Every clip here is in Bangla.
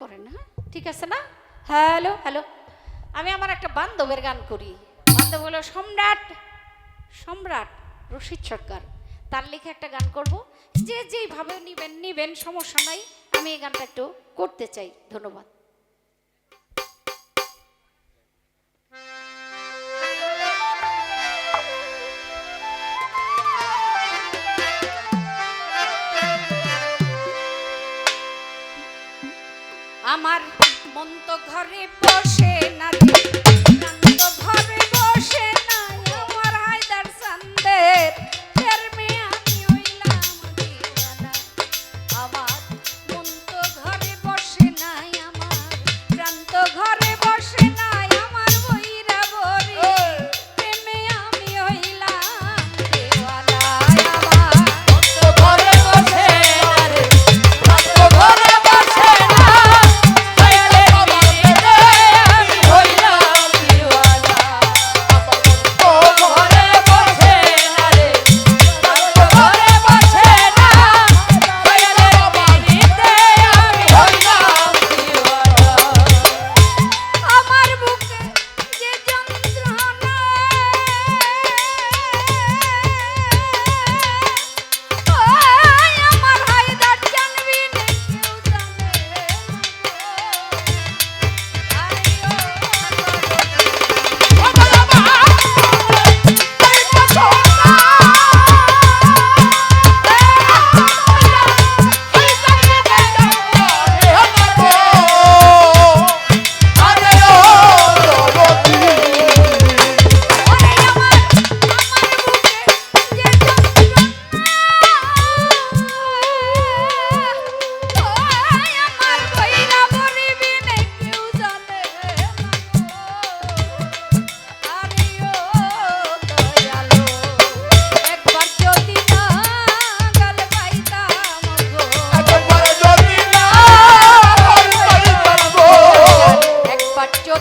করেন হ্যাঁ? ঠিক আছে না? Hello hello. আমি আমার একটা বান্ধবের গান করি। বান্ধব হলো সম্রাট সম্রাট রশিদ সরকার। তার লিখে একটা গান করব। যে যেইভাবে নিবেন নিবেন, সমস্যা নাই। আমি এই গানটা একটু করতে চাই। ধন্যবাদ। আমার মন তো ঘরে বসে না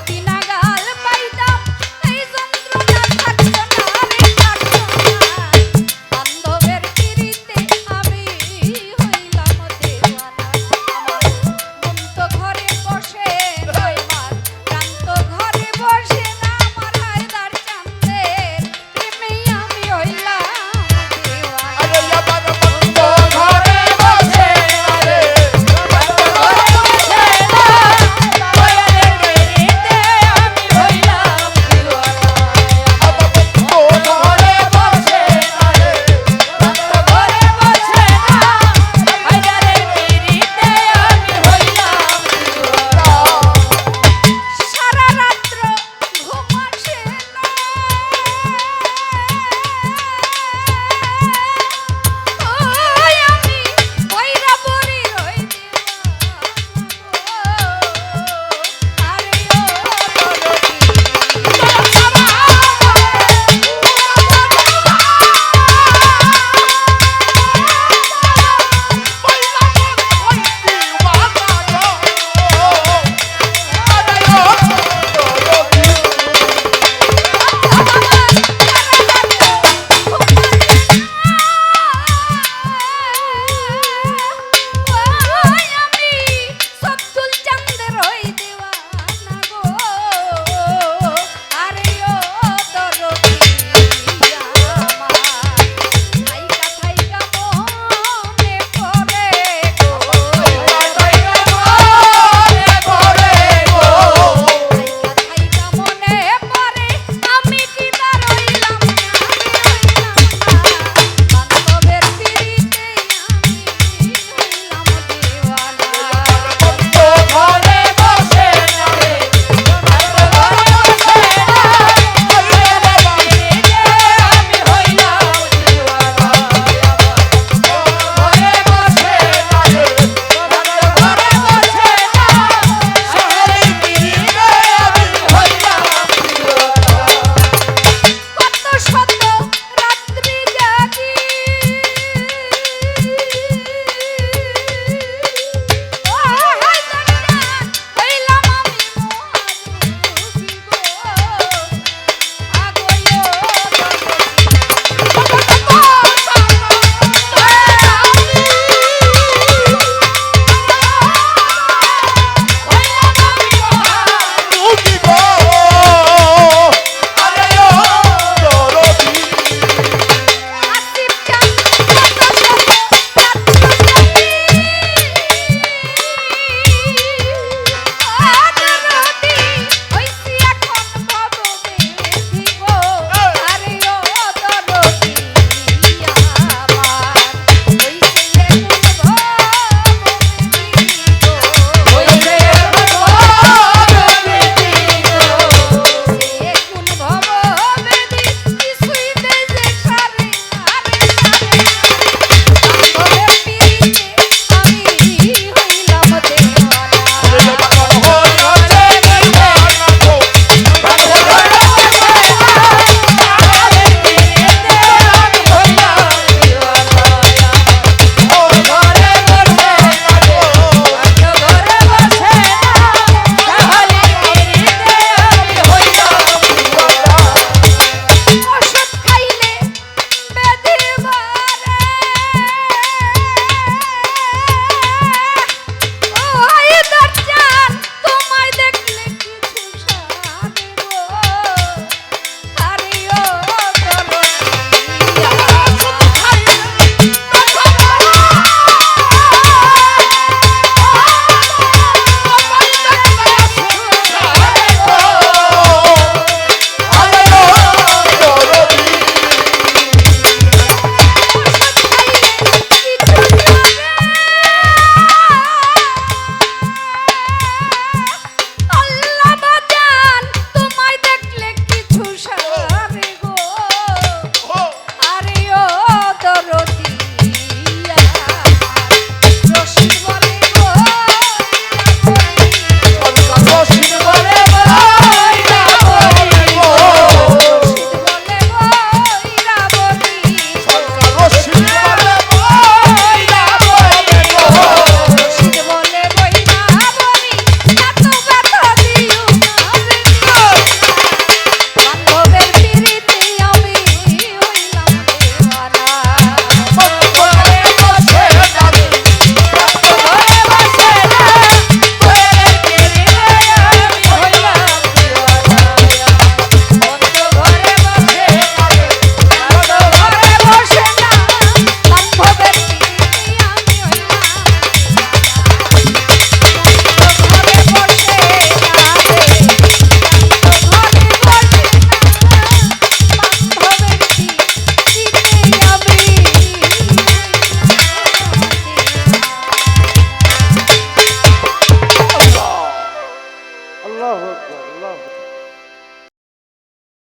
ti